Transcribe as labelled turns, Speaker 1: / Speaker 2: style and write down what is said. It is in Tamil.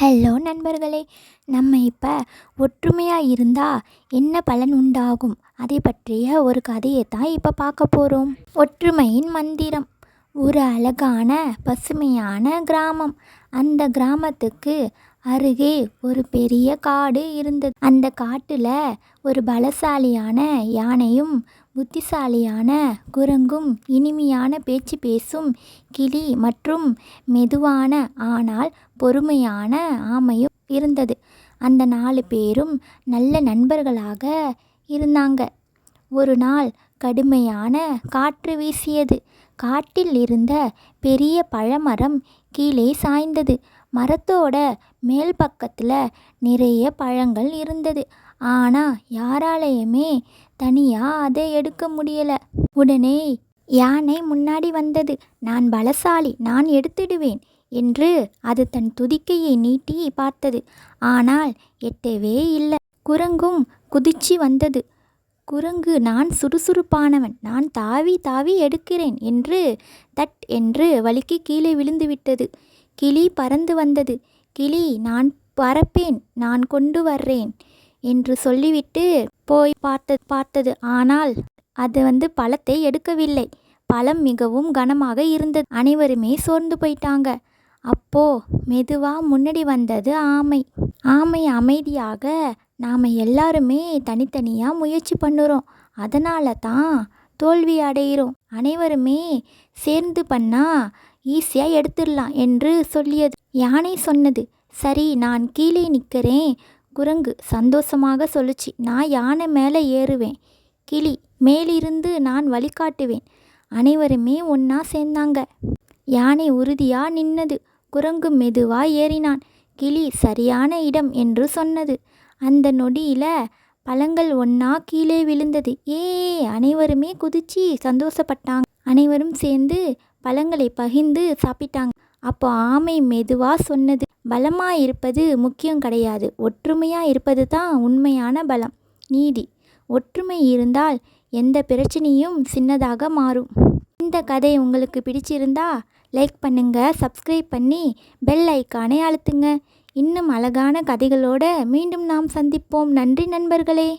Speaker 1: ஹலோ நண்பர்களே நம்ம இப்போ ஒற்றுமையாக இருந்தால் என்ன பலன் உண்டாகும்? அதை பற்றிய ஒரு கதையை தான் இப்போ பார்க்க போகிறோம் ஒற்றுமையின் மந்திரம். ஒரு அழகான பசுமையான கிராமம். அந்த கிராமத்துக்கு அருகே ஒரு பெரிய காடு இருந்தது. அந்த காட்டில் ஒரு பலசாலியான யானையும் புத்திசாலியான குரங்கும் இனிமையான பேச்சு பேசும் கிளி மற்றும் மெதுவான ஆனால் பொறுமையான ஆமையும் இருந்தது. அந்த நாலு பேரும் நல்ல நண்பர்களாக இருந்தாங்க. ஒரு நாள் கடுமையான காற்று வீசியது. காட்டில் இருந்த பெரிய பழமரம் கீழே சாய்ந்தது. மரத்தோட மேல் பக்கத்தில் நிறைய பழங்கள் இருந்தது. ஆனால் யாராலையுமே தனியாக அதை எடுக்க முடியலை. உடனே யானை முன்னாடி வந்தது. நான் பலசாலி நான் எடுத்துடுவேன் என்று அது தன் துதிக்கையை நீட்டி பார்த்தது. ஆனால் எட்டவே இல்லை. குரங்கும் குதிச்சு வந்தது. குரங்கு நான் சுறுசுறுப்பானவன் நான் தாவி தாவி எடுக்கிறேன் என்று தட் என்று வலிக்கு கீழே விழுந்துவிட்டது கிளி பறந்து வந்தது. கிளி நான் பறப்பேன் நான் கொண்டு வர்றேன் என்று சொல்லிவிட்டு போய் பார்த்த பார்த்தது. ஆனால் அது வந்து பழத்தை எடுக்கவில்லை. பழம் மிகவும் கனமாக இருந்தது. அனைவருமே சோர்ந்து போயிட்டாங்க. அப்போ மெதுவாக முன்னாடி வந்தது ஆமை. ஆமை அமைதியாக நாம் எல்லாருமே தனித்தனியாக முயற்சி பண்ணுறோம். அதனால தான் தோல்வி அடைகிறோம் அனைவருமே சேர்ந்து பண்ணால் ஈஸியாக எடுத்துடலாம் என்று சொல்லியது. யானை சொன்னது சரி நான் கீழே நிற்கிறேன். குரங்கு சந்தோஷமாக சொல்லுச்சு நான் யானை மேலே ஏறுவேன். கிளி மேலிருந்து நான் வழிகாட்டுவேன். அனைவருமே ஒன்றா சேர்ந்தாங்க. யானை உறுதியாக நின்னது குரங்கு மெதுவாக ஏறினான். கிளி சரியான இடம் என்று சொன்னது. அந்த நொடியில் பழங்கள் ஒன்றா கீழே விழுந்தது. ஏ அனைவருமே குதிச்சு சந்தோஷப்பட்டாங்க. அனைவரும் சேர்ந்து பழங்களை பகிர்ந்து சாப்பிட்டாங்க. அப்போ ஆமை மெதுவாக சொன்னது பலமாக இருப்பது முக்கியம் கிடையாது. ஒற்றுமையாக இருப்பது தான் உண்மையான பலம். நீதி. ஒற்றுமை இருந்தால் எந்த பிரச்சனையும் சின்னதாக மாறும். இந்த கதை உங்களுக்கு பிடிச்சிருந்தா லைக் பண்ணுங்கள் சப்ஸ்கிரைப் பண்ணி பெல் ஐக்கானை அழுத்துங்க. இன்னும் அழகான கதைகளோடு மீண்டும் நாம் சந்திப்போம். நன்றி நண்பர்களே.